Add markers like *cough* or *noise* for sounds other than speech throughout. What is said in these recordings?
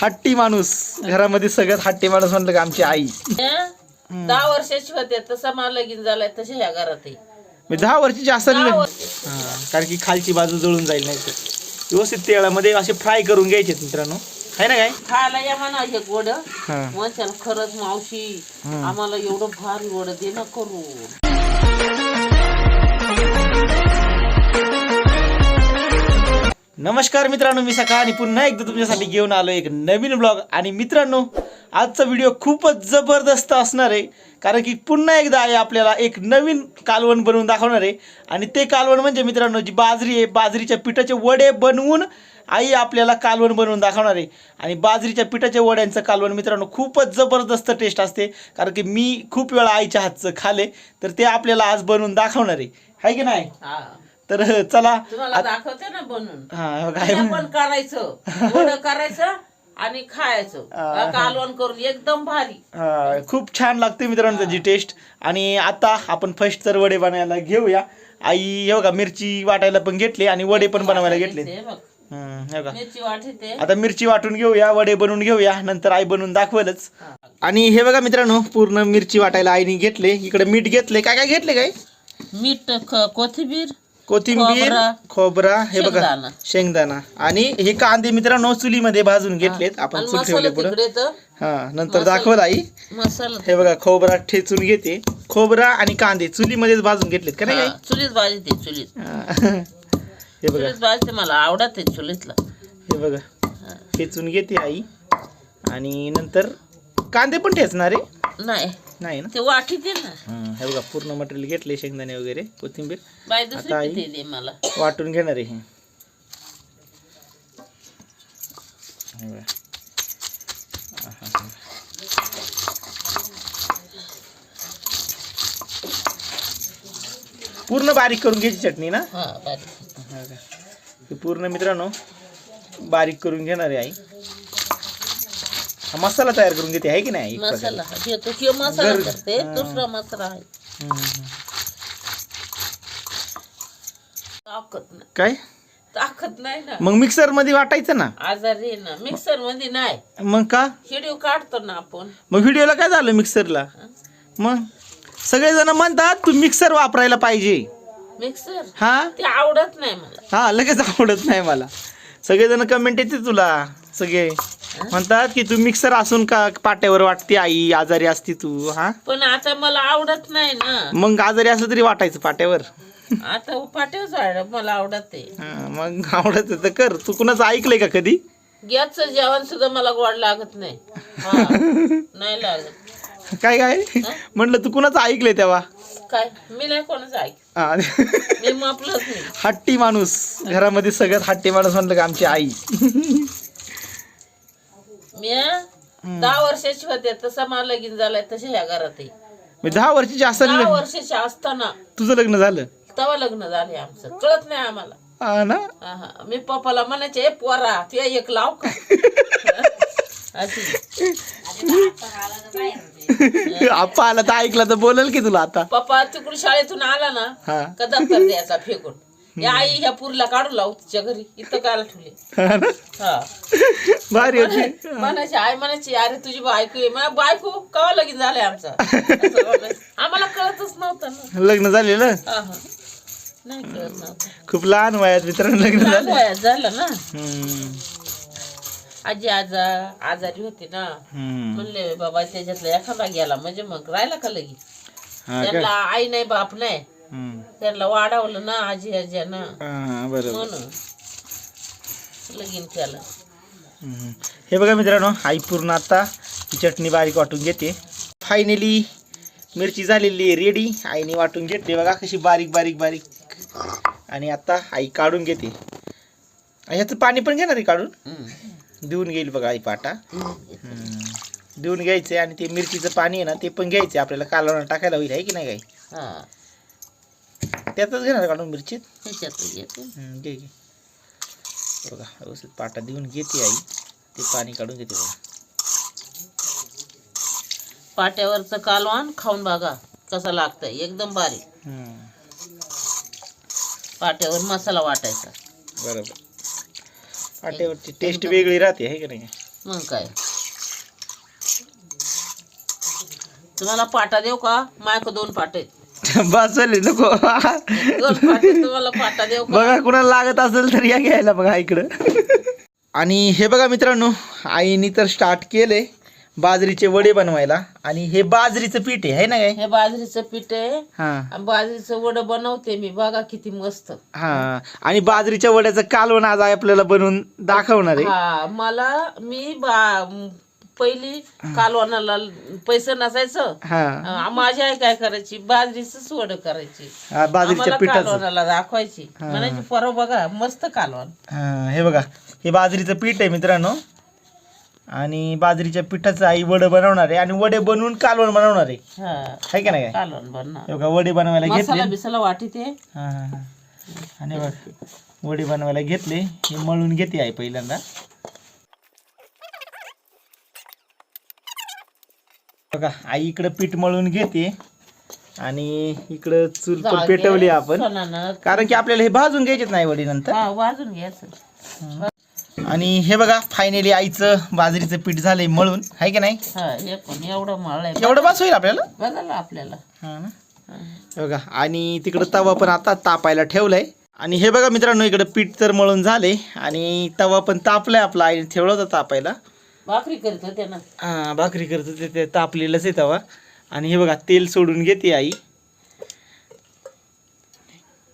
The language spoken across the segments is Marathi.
हट्टी माणूस. घरामध्ये सगळ्यात हट्टी माणूस म्हटलं का आमची आई? दहा वर्षाची होते तसा मला लगीन झालाय तशा ह्या घरात. मी दहा वर्षाची असेल ना कारण की खालची बाजू जळून जाईल नाही तर. व्यवस्थित तेलामध्ये असे फ्राय करून घ्यायचे मित्रांनो. आहे ना काय? खायला या म्हणा हे गोड. म्हणशाल खरंच मावशी. आम्हाला एवढं भारी गोड दे ना करू नमस्कार मित्रांनो मी सकाळ आणि पुन्हा एकदा तुमच्यासाठी घेऊन आलो एक नवीन ब्लॉग आणि मित्रांनो आजचा व्हिडिओ खूपच जबरदस्त असणार आहे. कारण की पुन्हा एकदा आहे आपल्याला एक नवीन कालवण बनवून दाखवणार आहे. आणि ते कालवण म्हणजे मित्रांनो जी बाजरी आहे बाजरीच्या पिठाचे वडे बनवून आई आपल्याला कालवण बनवून दाखवणार आहे. आणि बाजरीच्या पिठाच्या वड्यांचं कालवण मित्रांनो खूपच जबरदस्त टेस्ट असते. कारण की मी खूप वेळा आईच्या हातचं खाले तर ते आपल्याला आज बनवून दाखवणार आहे. आहे की नाही? हा. तर चला. तुम्हाला दाखवते ना बनवून हा काय पण करायचं. *laughs* करायचं आणि खायचं. हा. कालवण करून एकदम भारी. हा, खूप छान लागते मित्रांनो त्याची टेस्ट आणि आता आपण फर्स्ट तर वडे बनवायला घेऊया. आई हे बघा मिरची वाटायला पण घेतली आणि वडे पण बनवायला घेतले. बघ. हम्म, हे बघा. मिरची वाटी ते आता मिरची वाटून घेऊया वडे बनवून घेऊया नंतर आई बनवून दाखवेलच. हा. आणि हे बघा मित्रांनो पूर्ण मिरची वाटायला आईने घेतले. इकडे मीठ घेतले. काय काय घेतले काय? मीठ ख- कोथिंबीर कोथिंबीर खोबरा, खोबरा हे बघा शेंगदाणा. शेंगदाणा. आणि हे कांदे मित्रांनो चुलीमध्ये भाजून घेतलेत. आपण आणि चूल मसाला ठेवले पुढे तिकडे तर हा नंतर दाखवल आई. मसाला. हे बघा खोबरा ठेचून घेते. खोबरा आणि कांदे चुलीमध्येच भाजून घेतलेत का नाही हा, चुलीत भाजते चुलीत? हा. *laughs* हे बघा. चुलीत भाजते मला आवडत आहे चुलीतला. हे बघा. ठेचून घेते आई. आणि नंतर कांदे पण ठेचणार आहे? नाही. नाही ना? ते वाटी दे ना. हं, हे बघा पूर्ण मटेरियल घेतले शेंगदाणे वगैरे कोथिंबीर. आता दुसरी आई- पिठी दे मला? वाटून घेणार आहे हे. हे बघा. आहा. पूर्ण बारीक करून घ्यायची चटणी ना? हा हा का? हे पूर्ण मित्रांनो बारीक करून घेणार आहे आई. हा मसाला तयार करून घेते आहे की नाही? एक प्रकारे? मसाला घेतो. किंवा मसाला गर- करते. हा. दुसरा मसाला आहे. हम्म, हम्म. ताकद नाही. काय? ताकद नाही ना. मग मिक्सरमध्ये वाटायचं ना? आजारी आहे ना. मिक्सरमध्ये नाही. मग का? हिडिओ काढतो ना आपण. मग व्हिडिओला काय झालं मिक्सरला मग सगळेजण म्हणतात तू मिक्सर वापरायला पाहिजे. मिक्सर हा? ते आवडत नाही मला. हा लगेच आवडत नाही मला. सगळेजण कमेंट येते तुला. सगळे. म्हणतात की तू मिक्सर असून का पाट्यावर वाटते आई आजारी असती तू हा? पण आता मला आवडत नाही ना. मग आजारी असलं तरी वाटायचं पाट्यावर. आता आहे मला आवडत हा, मग आवडत तर कर. तू कुणाचं ऐकलंय का कधी? गॅसचं जेवण सुद्धा मला गोड लागत नाही. *laughs* नाही लागत. काय काय? म्हटलं तू कुणाचं ऐकलंय तेव्हा? काय? मी नाही कोणाचं ऐक हा. मी मापलंच नाही. *laughs* हट्टी माणूस. घरामध्ये सगळ्यात हट्टी माणूस म्हटलं का आमची आई. मी दहा वर्षाची होते तसा मला लगीन झालाय तशा ह्या घरात आहे. मी दहा वर्षाची असेल दहा वर्षाची असताना. तुझं लग्न झालं? तेव्हा लग्न झाले आमचं. कळत नाही आम्हाला. हा ना? हा, हा. मी पप्पाला म्हणायचे "ए, पोरा तू एक लाव का? *laughs* आप्पा आला तर ऐकला तर बोलेल की तुला आता. पप्पा तिकडून शाळेतून आला ना का दप्तर द्यायचा फेकून. या आई ह्या पुरीला काढून लावू तिच्या घरी इथं कायला ठेवले हा ना? हा. भारी होती. म्हणायची आई म्हणायची अरे तुझी बायको आहे. मला बायको कवा लगीन झालंय आमचा? असं. आम्हाला कळतच नव्हतं ना. लग्न झालेलं? हा हा. नाही कळत नव्हतं. खूप लहान वयात मित्रांनो लग्न लहान झालं. वयात झालं ना. हम्म. आजी आजा आजारी होती ना. म्हणले बाबा त्याच्यातला एखादा गेला. म्हणजे मग राहिला का लगीन हा का? त्यांना आई नाही बाप नाही. त्यांना वाढवलं ना आजी आज्यानं. हा, बरोबर. म्हणून लगीन केलं. हे बघा मित्रांनो आई पूर्ण आता ही चटणी बारीक वाटून घेते. फायनली मिरची झालेली आहे रेडी आईने वाटून घेतली. बघा कशी बारीक बारीक बारीक. आणि आता आई काढून घेते. ह्याचं पाणी पण घेणार आहे काढून. देऊन घेईल बघा आई पाटा. देऊन घ्यायचे आणि ते मिरचीचं पाणी आहे ना ते पण घ्यायचे आपल्याला. कालवण टाकायला होईल आहे की नाही काही? हा. त्यातच घेणार काढून मिरचीत? घे घे. बघा व्यवस्थित पाटा देऊन घेते आई. ते पाणी काढून घेते बघा. पाट्यावरचं कालवान खाऊन बघा कसं लागतंय. एकदम बारीक. हम्म. पाट्यावर मसाला वाटायचा. बरोबर. पाट्यावरची टेस्ट वेगळी राहते आहे का नाही? मग काय? तुम्हाला पाटा देऊ का? मायक दोन पाटे *laughs* बस झाली नको. दोन पाटे तुम्हाला पाटा देऊ का? बघा कुणाला लागत असेल तर या घ्यायला बघा इकडं. *laughs* आणि हे बघा मित्रांनो आईनी तर स्टार्ट केले बाजरीचे वडे बनवायला. आणि हे बाजरीचं पीठ आहे है ना काय? हे बाजरीचं पीठ आहे. हा. आणि बाजरीचं वड बनवते मी. बघा किती मस्त. हा. आणि बाजरीच्या वड्याचं कालवण आज आपल्याला बनवून दाखवणार आहे. हा. मला मी बा पहिली कालवणाला पैसे नसायचं. हा. अं, माझी आई काय करायची? बाजरीच वड करायची. हा, बाजरीच्या आम्हाला पिठाचं. कालवणाला दाखवायची. म्हणायची परवा बघा मस्त कालवण. हा हे बघा. हे बाजरीचं पीठ आहे मित्रांनो. आणि बाजरीच्या पिठाचं आई वडे बनवणार आहे आणि वडे बनवून कालवण बनवणार आहे. हा. आहे का नाही काय? कालवण बनणार. हे बघा वडे बनवायला घेतले. मसाला बिसाला वाटी ते हा हा हा. आणि बघ वडे बनवायला घेतले. हे मळून घेते आहे पहिल्यांदा. बघा आई इकडं पीठ मळून घेते. आणि इकडं चूल पण पेटवली आपण. सोनानं. कारण की आपल्याला हे भाजून घ्यायचेच नाही वडी नंतर हा वाजून घ्यायचं. आणि हे बघा फायनली आईचं बाजरीचं पीठ झालंय मळून. आहे की नाही? हा हे पण एवढं मळलंय एवढं बस होईल आपल्याला? बघायला आपल्याला. हा ना? हा. हे बघा आणि तिकडं तवा पण आता तापायला ठेवलाय. आणि हे बघा मित्रांनो इकडं पीठ तर मळून झाले आणि तवा पण तापलाय आपला आईने ठेवला होता तापायला. भाकरी करत होते ना. हा भाकरी करत होते ते तापलेलंच आहे तवा. आणि हे बघा तेल सोडून घेते आई.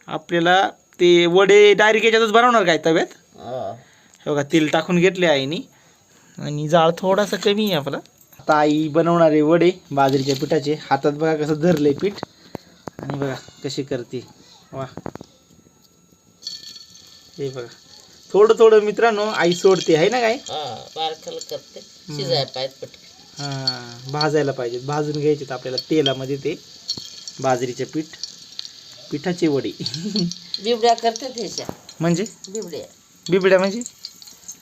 आपल्याला ते वडे डायरेक्ट याच्यातच बनवणार काय तव्यात? हा. हे बघा तेल टाकून घेतले आईने. आणि जाळ थोडासा कमी आहे आपला. आता आई बनवणारे वडे बाजरीच्या पिठाचे. हातात बघा कसं धरलंय पीठ. आणि बघा कशी करते. वा. हे बघा. थोडं थोडं मित्रांनो आई सोडते आहे ना काय? हा करते. पाहिजे हां भाजायला पाहिजेत भाजून घ्यायचे आपल्याला तेलामध्ये ते बाजरीचे पीठ. पिठाचे वडे. बिबड्या करते म्हणजे? बिबड्या. बिबड्या म्हणजे?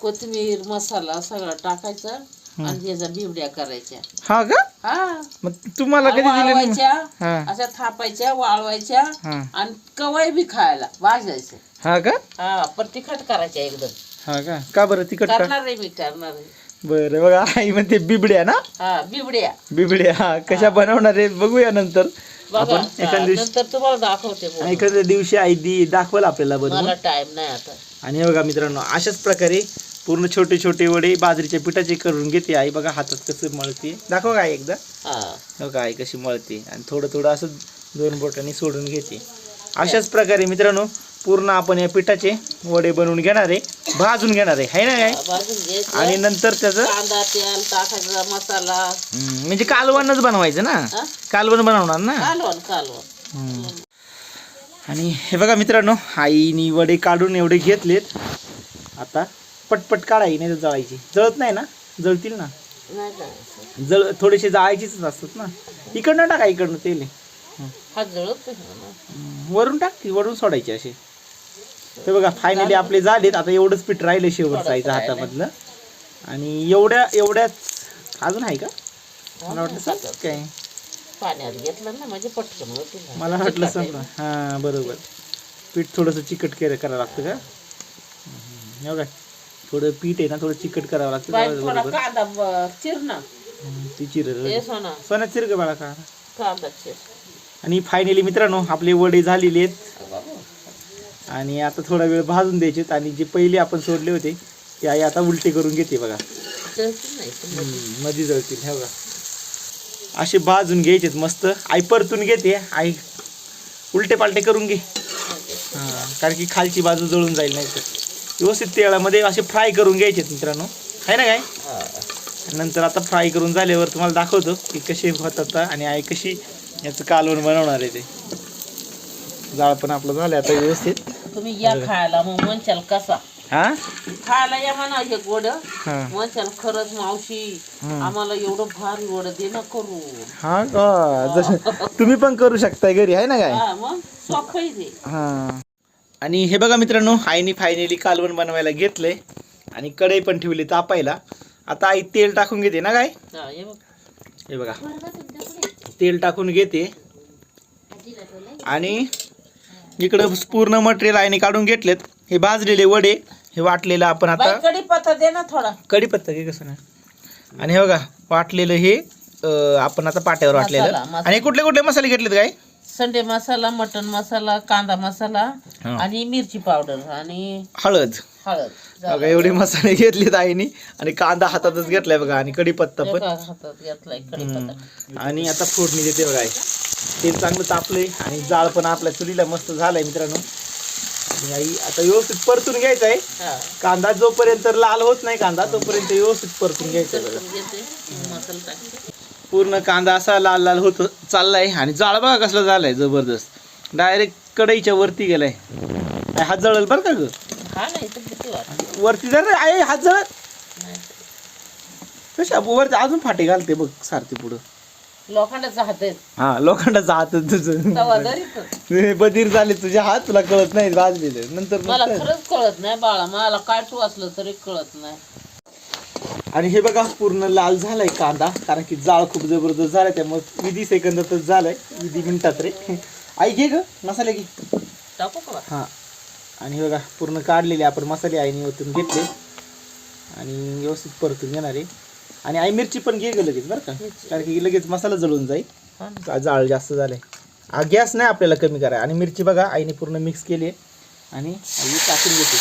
कोथिंबीर मसाला सगळं टाकायचं आणि त्याच्या बिबड्या करायच्या. हा का? हा. मग तुम्हाला कधी दिले नाही? वाळवायच्या हां. अशा थापायच्या वाळवायच्या हां. आणि कवाय बी खायला भाजायचं. हा का? हा पण तिखट करायच्या एकदम. हा का? का बरं तिखट का? करणार आहे मी करणार आहे बरं बघा आई म्हणते बिबड्या ना? हा बिबड्या. बिबड्या हा कशा बनवणार आहेत बघूया नंतर. बघा आपण हा, एखाद्या दिवशी नंतर तुम्हाला दाखवते बोलून. एखाद्या दिवशी आई दी दाखवल आपल्याला बनवून मला टाइम नाही आता. आणि हे बघा मित्रांनो अशाच प्रकारे पूर्ण छोटे छोटे वडे बाजरीच्या पिठाचे करून घेते. आई बघा हातात कसं मळते. दाखव काय एकदा. हा. का आई कशी मळते. आणि थोडं थोडं असं दोन बोटांनी सोडून घेते. अशाच प्रकारे मित्रांनो पूर्ण आपण या पिठाचे वडे बनवून घेणार आहे. भाजून घेणार आहे. है ना काय? आणि नंतर त्याचं मसाला. म्हणजे कालवणच बनवायचं ना? कालवण बनवणार ना. आणि हे बघा मित्रांनो आईनी वडे काढून एवढे घेतलेत. आता पटपट काढाई नाही तर जळायची. जळत नाही ना? जळतील ना? जायचं. जळ थोडेसे जाळायचीच असतात ना? इकडनं टाका इकडनं तेल. हा वरून टाक की वरून सोडायचे असे. ते बघा फायनली आपले झालेत. आता एवढंच पीठ राहिले शेवटचं आईचं हातामधलं. आणि एवढ्या एवढ्याच अजून आहे का? मला वाटलं काय? पाण्यात घेतलं ना म्हणजे पटकन ना. मला वाटलं. संपलं हां बरोबर. पीठ थोडंसं चिकट केलं करावं लागतं का? बघा. थोडं पीठ आहे ना थोडं चिकट करावं लागतं बाई, थोडा बरोबर कांदा ब- चिर ना हम्म, ती चिर. सोना. सोन्यात चिर का बाळा का कांदा चिर. आणि फायनली मित्रांनो आपले वडे झालेले आहेत. बाबा. आणि आता थोडा वेळ भाजून द्यायचे आणि जे पहिले आपण सोडले होते ते आई आता उलटे करून घेते बघा. नाही मध्ये जळतील हे बघा. असे भाजून घ्यायचेत मस्त. आई परतून घेते. आई उलटे पालटे करून घे. हां कारण की खालची बाजू जळून जाईल नाही तर. व्यवस्थित तेलामध्ये असे फ्राय करून घ्यायचेत मित्रांनो. आहे ना काय? हा. नंतर आता फ्राय करून झाल्यावर तुम्हाला दाखवतो की कसे होतात आणि आई कशी याचं कालवण बनवणार आहे ते. जाळ पण आपलं झालं आता व्यवस्थित. तुम्ही या खायला मग म्हणशाल कसा? हां? खायला या म्हणा हे गोड. हां. म्हणशाल खरंच मावशी. आम्हाला एवढं भारी वड दे ना करू. हा का? जसं तुम्ही पण करू शकताय घरी आहे ना काय? हा मग सोपं दे हा. आणि हे बघा मित्रांनो आईने फायनली कालवण बनवायला घेतलंय आणि कढई पण ठेवली तापायला. आता आई तेल टाकून घेते ना काय? हा हे बघ. हे बघा. तेल टाकून घेते. आणि इकडं पूर्ण मटेरियल आईने काढून घेतलेत. हे भाजलेले वडे हे वाटलेलं आपण आता कढीपत्ता दे ना थोडा. कढीपत्ता घे कसं नाही. आणि हे बघा वाटलेलं हे आपण आता पाट्यावर वाटलेलं. आणि कुठले कुठले मसाले घेतलेत काय? संडे मसाला मटन मसाला कांदा मसाला हा. आणि मिरची पावडर आणि हळद. हळद. बघा एवढे मसाले घेतलेत आईने आणि कांदा हातातच घेतलाय बघा आणि कढीपत्ता पण. एका हातात घेतलाय कढीपत्ता. आणि आता फोडणी देते बघा आई. तेल चांगलं तापलंय आणि जाळ पण आपल्या चुलीला मस्त झालाय मित्रांनो. आणि आई आता व्यवस्थित परतून घ्यायचा आहे. हा. कांदा जोपर्यंत लाल होत नाही कांदा तोपर्यंत व्यवस्थित परतून घ्यायचा आहे बघा. परतून घेते. मसाला टाकते. पूर्ण कांदा असा लाल लाल होत चाललाय आणि जाळ बघा कसला झालाय जबरदस्त. डायरेक्ट कढईच्या वरती गेलाय. हात जळल बरं का ग? हा वरती जर आई हात जळत कशा वरती अजून फाटे घालते बघ सारथी पुढं. लोखंडाचा हात आहे हा लोखंडाचा हात तुझं. बधीर झाले तुझे हात तुला कळत नाही वाजलेले नंतर मला खरंच कळत नाही बाळा. मला काय तू असलं तरी कळत नाही. आणि हे बघा पूर्ण लाल झालाय कांदा कारण की जाळ खूप जबरदस्त झालाय त्यामुळे विधी सेकंदातच झालाय. विधी मिनिटात रे. आई घे ग मसाले घे. टाकू का? हा. आणि हे बघा पूर्ण काढलेले आपण मसाले आईने ओतून घेतले. आणि व्यवस्थित परतून घेणार आहे. आणि आई मिरची पण घे ग लगेच बरं का? कारण की लगेच मसाला जळून जाईल. जाळ जास्त झालाय? हा गॅस नाही आपल्याला कमी करायचा आणि मिरची बघा आईने पूर्ण मिक्स केली आहे. आणि आई टाकून घेते.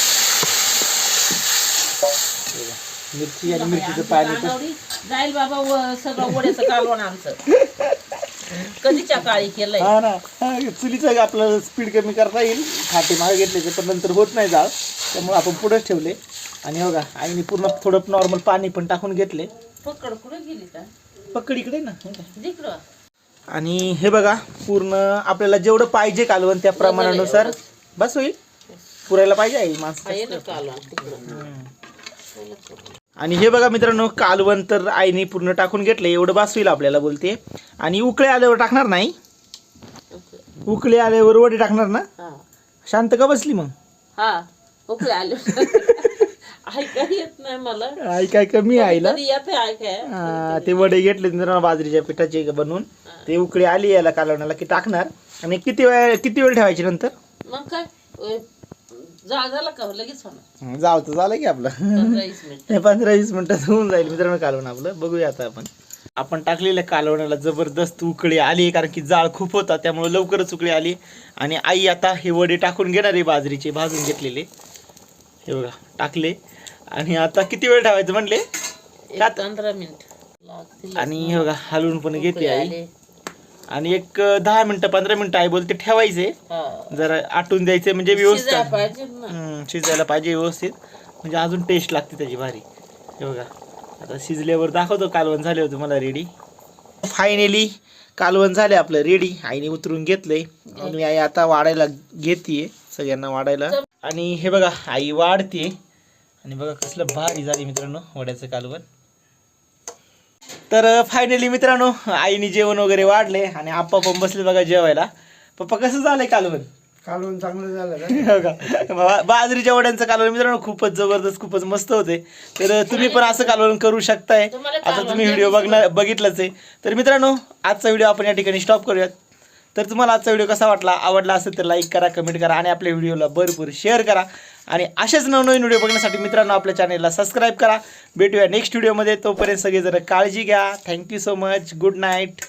मिरची आणि मिरचीचं पाणी पण कांदावडी जाईल बाबा व सगळं वड्याचं कालवण आमचं. कधीच्या काळी केलंय? हा ना. हा, चुलीचं आपलं स्पीड कमी करता येईल. फाटे मागे घेतले ते पण नंतर होत नाही जाळ. त्यामुळे आपण पुढेच ठेवले. आणि हो का आईने पूर्ण थोडं नॉर्मल पाणी पण टाकून घेतले. पकड कुठे गेली का? पकड इकडे ना हे का. जिकडं. आणि हे बघा पूर्ण आपल्याला जेवढं पाहिजे कालवण त्या प्रमाणानुसार. बस होईल. पुरायला पाहिजे आई माणसं. कालवण. तिकडं आणि हे बघा मित्रांनो कालवण तर आईने पूर्ण टाकून घेतलं एवढं बास होईल आपल्याला बोलते आणि उकळे आल्यावर टाकणार नाही? उकळे. आल्यावर वडे टाकणार ना? शांत का बसली मग? हा उकळे आले ऐका येत नाही मला. आई काय कमी आईला? ऐकाय हा, ते वडे घेतले मित्रांनो बाजरीच्या पिठाचे बनवून. ते उकळी आली याला कालवण्याला की टाकणार. आणि किती वेळ किती वेळ ठेवायची नंतर? मग काय? ओय, जाळ झाला का लगेच होणार. हं, जाऊ तर झालं की आपलं. पंधरा वीस मिनिट. हे पंधरा वीस मिनिटात होऊन जाईल. मित्रांनो कालवण आपलं. बघूया आता आपण. आपण टाकलेल्या कालवणाला जबरदस्त उकळी आली कारण की जाळ खूप होता त्यामुळे लवकरच उकळी आली. आणि आई आता हे वडे टाकून घेणार आहे बाजरीचे भाजून घेतलेले. हे बघा टाकले. आणि आता किती वेळ ठेवायचं म्हणले? एक पंधरा मिनिट. लागतील आणि हे बघा हलवून पण घेते आई. आले. आणि एक दहा मिनिटं पंधरा मिनिटं आई बोलते ठेवायचे. हा. जरा आटून द्यायचे म्हणजे व्यवस्थित. हम्म, शिजायला पाहिजे व्यवस्थित. म्हणजे अजून टेस्ट लागते त्याची भारी. हे बघा. आता शिजल्यावर दाखवतो कालवण झाले होते मला रेडी फायनली कालवण झाले आपलं रेडी आईने उतरून घेतलंय. आणि आई आता वाढायला घेतीये सगळ्यांना वाढायला. आणि हे बघा आई वाढते आणि बघा कसलं भारी झाली मित्रांनो वड्याचं कालवण. तर फायनली मित्रांनो आईने जेवण वगैरे वाढले आणि आप्पा पण बसले बघा जेवायला. पप्पा कसं झालंय कालवण? कालवण चांगलं झालं हो का? बा- बाजरीच्या वड्यांचं कालवण मित्रांनो खूपच जबरदस्त खूपच मस्त होते. तर तुम्ही पण असं कालवण करू शकताय. आता तुम्ही व्हिडिओ बघणार बघितलंच आहे. तर मित्रांनो आजचा व्हिडिओ आपण या ठिकाणी स्टॉप करूयात. तर तुम्हाला आजचा व्हिडिओ कसा वाटला आवडला असेल तर लाईक करा कमेंट करा आणि आपल्या व्हिडिओला भरपूर शेअर करा. आणि असेच नवनवीन व्हिडिओ बघण्यासाठी मित्रांनो आपल्या चॅनेलला सबस्क्राईब करा. भेटूया नेक्स्ट व्हिडिओमध्ये तोपर्यंत सगळे जरा काळजी घ्या. Thank you so much good night